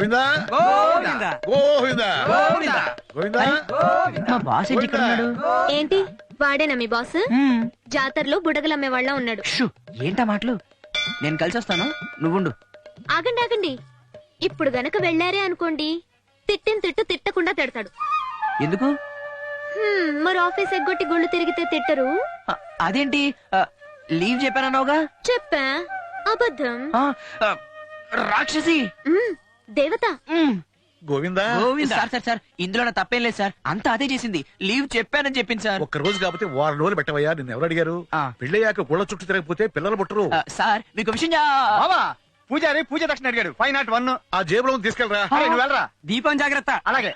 గోవిందా? గోవిందా. గోవిందా. గోవిందా. గోవిందా? మా బాస్ ఏంటి ఇక్కడ ఉన్నాడు? ఏంటి? వాడేనా మీ బాస్. జాతరలో బుడగలమ్మే వాళ్ళ ఉన్నాడు. ఏంటా మాటలు? నేను కలిసి వస్తాను. నువ్వుండు. ఆగండి ఆగండి. ఇప్పుడు గనక వెళ్ళారే అనుకోండి తిట్టిన తిట్టు తిట్టకుండా తిడతాడు. ఎందుకు? హ్మ్, మరి ఆఫీస్ ఎగ్గొట్టి గుళ్ళు తిరిగితే తిట్టరు? అదేంటి? లీవ్ చెప్పానన్నావుగా? చెప్పా? అబద్ధం? ఆ, రాక్షసి! దేవత. గోవిందా? సార్ సార్ సార్ ఇందులో నా తప్పేం లేదు సార్. అంతా అదే చేసింది. లీవ్ చెప్పానని చెప్పింది సార్. ఒక్క రోజు కాకపోతే వారం రోజులు పెట్టవయ్యా నిన్ను ఎవరు అడిగారు? ఆ. పెళ్ళయ్యాక గుళ్ళ చుట్టూ తిరగకపోతే పిల్లలు పుట్టరు. సార్ మీకు విషయం పూజారి పూజ దక్షిణ అడిగాడు. ఫైవ్ నాట్ వన్ ఆ జేబులో తీసుకెళ్ళరా. వెళ్ళరా? దీపం జాగ్రత్త. అలాగే.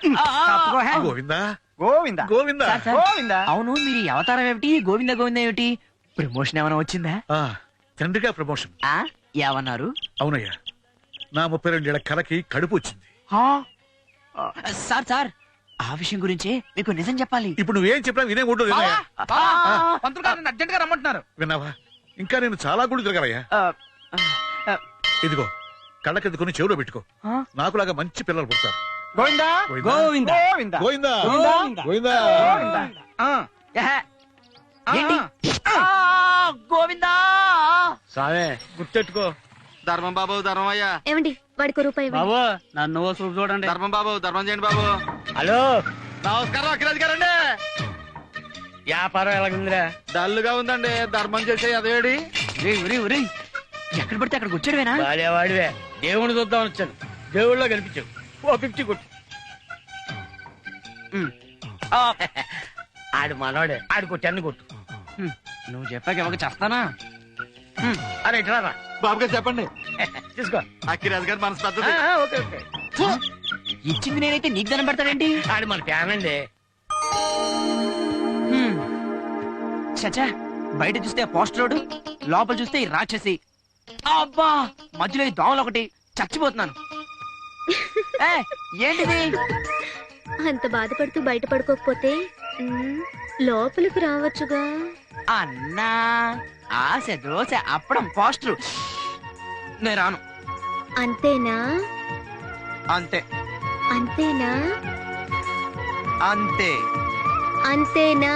గోవిందా? గోవింద? గోవిందా? Sir, sir. గోవింద? అవును మీరు అవతారం ఏమిటి? గోవింద గోవింద ఏమిటి? ప్రమోషన్ ఏమైనా వచ్చిందా? ఆ, తండ్రిగా ప్రమోషన్. ఆ ఏమన్నారు? అవునయ్యా. నా ముప్పై రెండేళ్ళ కలకి కడుపు వచ్చింది. సార్ సార్ ఆ విషయం గురించి మీకు నిజం చెప్పాలి. ఇప్పుడు నువ్వేం చెప్పినా వినే ఉండదు వినయ్యా. పంతులు గారు అర్జెంట్గా రమ్మంటున్నారు. విన్నావా? ఇంకా నేను చాలా గుడి తిరగలయ్యా. ఆ, ఆ, ఇదిగో కళ్ళకెద్దుకుని చెవిలో పెట్టుకో. నాకులాగా మంచి పిల్లలు పుడతారు. గోవిందా? గోవిందా. గోవిందా? సావే. గుర్తెట్టుకో. ధర్మం బాబు ధర్మం అయ్యా. ఏమండి? వాడికి ఓ రూపాయి ఇవ్వండి. బాబు నన్ను ఓ చూపు చూడండి. ధర్మం బాబు ధర్మం చేయండి బాబు. హలో. నమస్కారం అఖిరాజ్ గారండి వ్యాపారం ఎలాగుందిరా? డల్లుగా ఉందండి ధర్మం చేసే అదేడి. ఉరేయ్, ఉరేయ్. ఎక్కడ పడితే అక్కడికి వచ్చాడువేనా? వాడేవాడివే దేవుని చూద్దామని వచ్చాను. దేవుళ్ళో కనిపించావు. ఓ ఫిఫ్టీ కొట్టు. ఉమ్. ఆ, ఆడు మనోడే. ఆడికి టెన్ కొట్టు. నువ్వు చెప్పాక ఎవరికి చేస్తానా? అరే ఇట్లా రా. బాబు గారు చెప్పండి. తీసుకో. అఖిరాజ్ గారు మనసు ఆ, పెద్దది ఆ, ఓకే ఓకే. ఇచ్చింది నేనైతే నీకు దండం పెడతాడేంటి? ఆడు మన ఫ్యాన్ అండి. హ్మ్. చచ్చా బయట చూస్తే ఆ పోస్టర్ రోడ్ లోపల చూస్తే ఈ రాక్షసి. అబ్బా మధ్యలో ఈ దోమలు ఒకటి చచ్చిపోతున్నాను. ఏ, ఏంటిది? అంత బాధపడుతూ బయట పడుకోకపోతే లోపలికి రావచ్చుగా. అన్నా ఆశ దోశ అప్పడం పోస్టర్ నేను రాను. అంతేనా? అంతే. అంతేనా? అంతే. అంతేనా?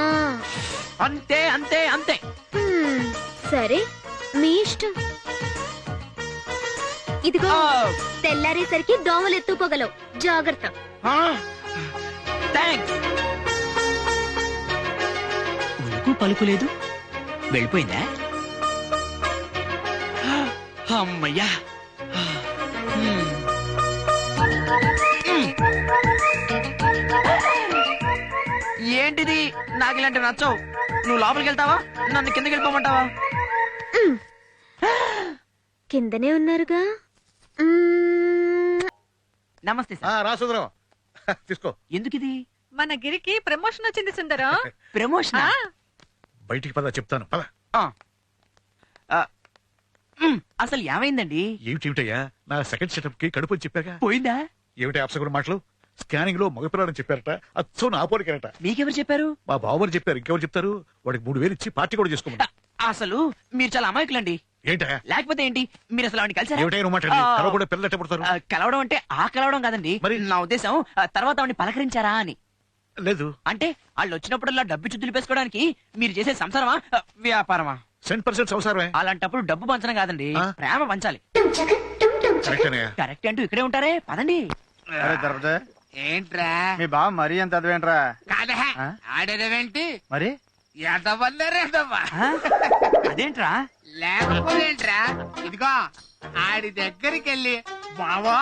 అంతే అంతే అంతే. హ్మ్, సరే మీ ఇష్టం. ఇదిగో తెల్లారేసరికి దోమలు ఎత్తుకోగలవు జాగ్రత్త. థ్యాంక్స్ ఉలుకు పలుకు లేదు వెళ్ళిపోయిందా? అమ్మయ్యా. ఏంటిది? నాకు ఇలాంటి నచ్చవు. నువ్వు లోపలికి వెళ్తావా? నన్ను కిందకి వెళ్ళిపోమంటావా? కిందనే ఉన్నారుగా. నమస్తే సార్. రా సుందరం. తీసుకో. ఎందుకు ఇది మన గిరికి ప్రమోషన్ వచ్చింది సుందరం. ప్రమోషన్? ఆ, బయటికి పద చెప్తాను. పద. అసలు ఏమైందండి? ఏమిటేమిటయ్యా? నా సెకండ్ సెటప్కి కడుపు అని చెప్పాక పోయిందా? ఏమిటి అప్సగుడు మాటలు? స్కానింగ్లో మగపిల్లాడని చెప్పారట. అచ్చం నా పోలికరట మీకెవరు చెప్పారు? మా బావని చెప్పారు. ఇంకెవరు చెప్తారు? వాడికి మూడు వేలు ఇచ్చి పార్టీ కూడా చేసుకోమని. అసలు మీరు చాలా అమాయకులండి. ఏంటయ్యా? లేకపోతే ఏంటి? మీరు అసలు వాడిని కలిసారా ఏమిటయ్యా నువ్వు మాట్లాడి ఆ. కలవ కూడా పిల్లలు ఎట్ట పుడతారు ఆ, కలవడం అంటే ఆ కలవడం కాదండి. మరి? నా ఉద్దేశం ఆ, తర్వాత వాడిని పలకరించారా అని. లేదు. అంటే వాళ్ళు వచ్చినప్పుడల్లా డబ్బు చుద్దులు పేసుకోవడానికి మీరు చేసే సంసారమా? వ్యాపారమా? సెంట్ పర్సెంట్ సంసారమే. అలాంటప్పుడు డబ్బు పంచడం కాదండి ఆ? ప్రేమ పంచాలి. కరెక్ట్ అంటూ ఇక్కడే ఉంటారే? పదండి. అరే దొరకదే ఏంట్రా? మీ బావ మరీ అంత అదవేంట్రా? కాదా. ఆ? ఆడేదేంటి? మరి? ఎదవల్లరేదవ్వా? అదేంట్రా? లేకపోతేంట్రా ఇదిగో ఆడి దగ్గరికి వెళ్ళి బావా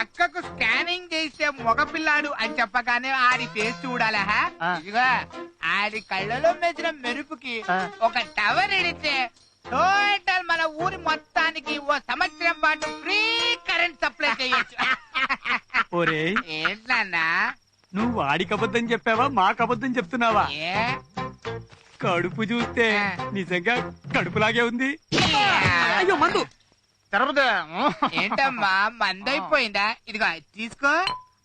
అక్కకు స్కానింగ్ చేసే మగపిల్లాడు అని చెప్పగానే ఆడి ఫేస్ చూడాలా. ఇదిగో ఆడి కళ్ళలో మెచ్చిన మెరుపుకి. ఒక టవర్ ఎడితే టోటల్ మన ఊరి మొత్తానికి ఓ సంవత్సరం పాటు ఫ్రీ కరెంట్ సప్లై చేయొచ్చు. ఏంటన్నా నువ్వు వాడికి అబద్ధం చెప్పావా మాకు అబద్ధం చెప్తున్నావా? కడుపు చూస్తే నిజంగా కడుపులాగే ఉంది. అయ్యో మందు. తెరవదే ఏంటమ్మా మందైపోయిందా? ఇదిగో ఇది తీసుకో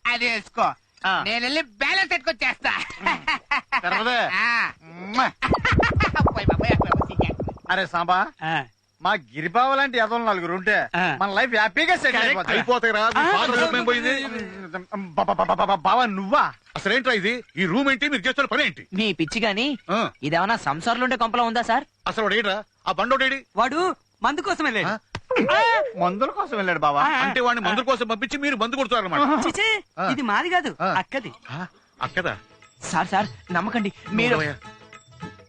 అది వేసుకో. ఆ. నేను వెళ్ళి బ్యాలెన్స్ ఎట్టుకొచ్చేస్తా తెరవదే. ఆ. పోయ్. అరే సాంబా మా గిరిబావ లాంటి ఎదవలు నలుగురు ఉంటే ఆ. మన లైఫ్ హ్యాపీగా సెటిల్. అయిపోతుంది అయిపోతాయి father పోయింది? బావా నువ్వా? అసలేంట్రా ఇది? ఈ రూమ్ ఏంటి? మీరు చేస్తున్న పని ఏంటి? మీ పిచ్చి గాని ఆ, ఇదేమన్నా సంసారంలో ఉండే కొంపలో ఉందా సార్? అసలు ఆ బండోడేడి? వాడు మందు కోసం వెళ్ళాడు ఆ? మందుల కోసం వెళ్ళాడు బావా. అంటే వాడిని మందు కోసం పంపించి మీరు మందు చిచే ఆ. ఇది మాది కాదు. అక్కది. ఆ, అక్కదా? సార్ సార్ నమ్మకండి మీరు మూడవయ్య.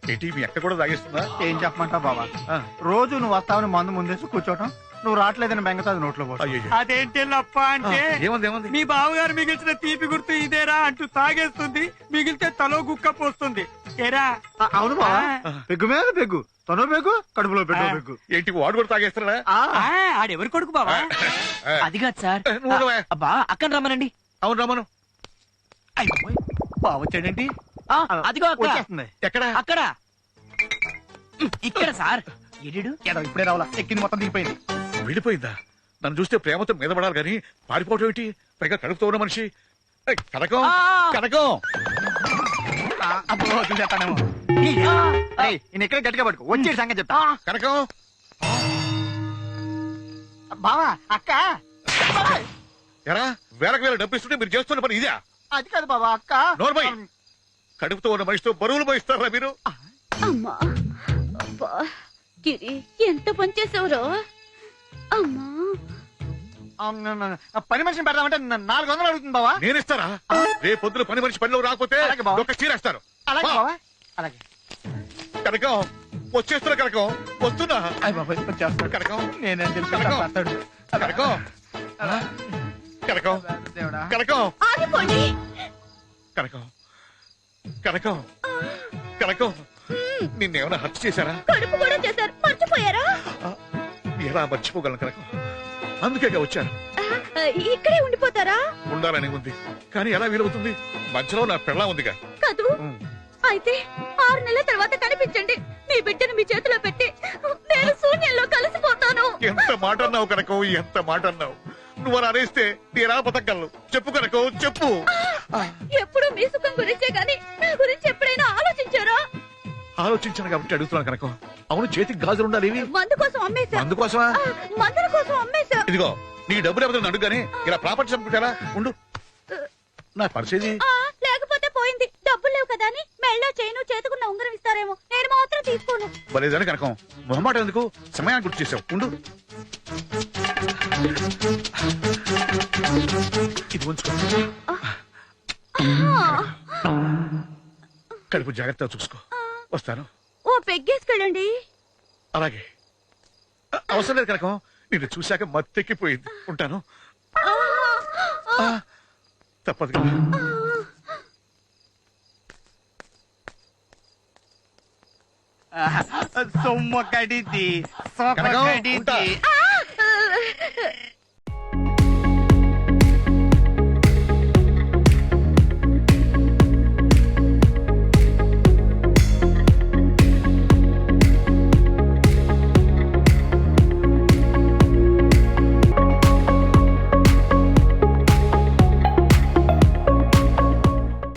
ఏంటి మీ అక్క కూడా తాగేస్తుందా? ఏం చెప్పమంటావు బావా? ఆ, రోజు నువ్వు వస్తావని మందు ముందేసి కూర్చోటం నువ్వు రావట్లేదని బెంగతో అది నోట్లో. అయ్యయ్యో. అదేంటి లప్ప ఆ, ఏముంది ఏముంది? మీ బావగారు మిగిల్చిన తీపి గుర్తు ఇదేరా అంటూ తాగేస్తుంది మిగిలితే తలో గుక్క పోస్తుంది. ఏరా? ఆ, అవును బావా. ఆ. పెగ్గు మీద పెగ్గు తను పెగ్గు కడుపులో పెట్టు ఆ. పెగ్గు. ఏంటి వాడు కూడా తాగేస్తాడా? ఆ, ఆ, ఆడెవరి కొడుకు బావా? ఆ, అది కాదు సార్. ఏ, నువ్వు ఉండవే. అబ్బా అక్కని రమ్మనండి. అవును రమను అయ్యో. బావ వచ్చాడేంటి ఆ, అదిగో అక్క వచ్చేస్తుంది. ఎక్కడ? అక్కడ. ఇక్కడ సార్. ఎడిడు ఏదో ఇప్పుడే రావాలా. ఎక్కింది మొత్తం దిగిపోయింది. వెళ్ళిపోయిందా? నన్ను చూస్తే ప్రేమతో మీద పడాలి కానీ పారిపోవటం ఏంటి పైగా కడుపుతో ఉన్న మనిషి. ఏయ్, కనకం. కనకం. ఏయ్, ఈయన ఇక్కడే గట్టిగా పట్టుకో వచ్చే సంగతి చెప్తా. కనకం. బావా అక్క. ఎరా వేలకు వేల డబ్బు ఇస్తుంటే మీరు చేస్తున్న పని ఇదే? అది కాదు బావా అక్క. నోర్మై. కడుపుతో ఉన్న మనిషితో బరువులు పోయిస్తారా మీరు? అమ్మా. అబ్బా. గిరి ఎంత పనిచేసావురో అమ్మా. ఆ, న- న- ఆ, పని మనిషిని పెడదామంటే న- నాలుగు వందలు అడుగుతుంది బావా. నేను ఇస్తారా రేపు పొద్దున పని మనిషి పనిలో రాకపోతే అలాగే బావ. ఒక చీరేస్తారు అలాగే బా. బావా. అలాగే. కనకం వచ్చేస్తున్నా కనకం. వస్తున్నా. అయ్య బాబాయ్ వచ్చేస్తాడు కనకం. నేనేం తెలుసు కనకం. పడతాడు. కనకం. ఆ? కనకం. దేవుడా. కనకం. ఆగిపోండి. కనకం. కనకం. కనకం. నిన్నేమైనా హత్య చేశారా? కడుపు కూడా చేశారు. మర్చిపోయారా? ఎలా మర్చిపోగలను కనకం. అందుకేగా వచ్చాను. ఇక్కడే ఉండిపోతారా? ఉండాలని ఉంది. కానీ ఎలా వీలవుతుంది? మధ్యలో నా పెళ్ళ ఉందిగా. కదూ అయితే ఆరు నెలల తర్వాత కనిపించండి. మీ బిడ్డను మీ చేతిలో పెట్టి నేను శూన్యంలో కలిసిపోతాను. ఎంత మాట అన్నావు కనకం ఎంత మాట అన్నావు నువ్వు అలా అనేస్తే నేరా బతకగలను? చెప్పు కనకం చెప్పు. ఎప్పుడు మీ సుఖం గురించే గాని నా గురించి ఎప్పుడైనా ఆలోచించారా? ఆలోచించాను కాబట్టి అడుగుతున్నాను కనకం. అవును చేతికి గాజులు ఉండాలి ఇవి మందు కోసం అమ్మేశా. అందుకోసమా ఆ, మందుల కోసం అమ్మేశా. ఇదిగో నీ డబ్బులు ఎవరైనా అడుగుగానే ఇలా ప్రాపర్టీ చంపుకుంటారా? ఉండు. నా పరిస్థితి ఆ, లేకపోతే పోయింది. డబ్బులు లేవు కదా అని మెళ్ళో చేయను చేతుకున్న ఉంగరం ఇస్తారేమో. నేను మాత్రం తీసుకోను. బలేదని కనకం. మొహమాట ఎందుకు? సమయాన్ని గుర్తు చేసావు. ఉండు. ఇది ఉంచుకో. కడుపు జాగ్రత్తగా చూసుకో. వస్తాను. ఓ పెగ్గేసుకెళ్ళండి. అలాగే. అ- అవసరం లేదు కనకం. నిన్ను చూశాక మత్తెక్కిపోయింది. ఉంటాను. ఆ, తప్పదు కదా. సొమ్మ కనకం, కడితి. ఉంటా.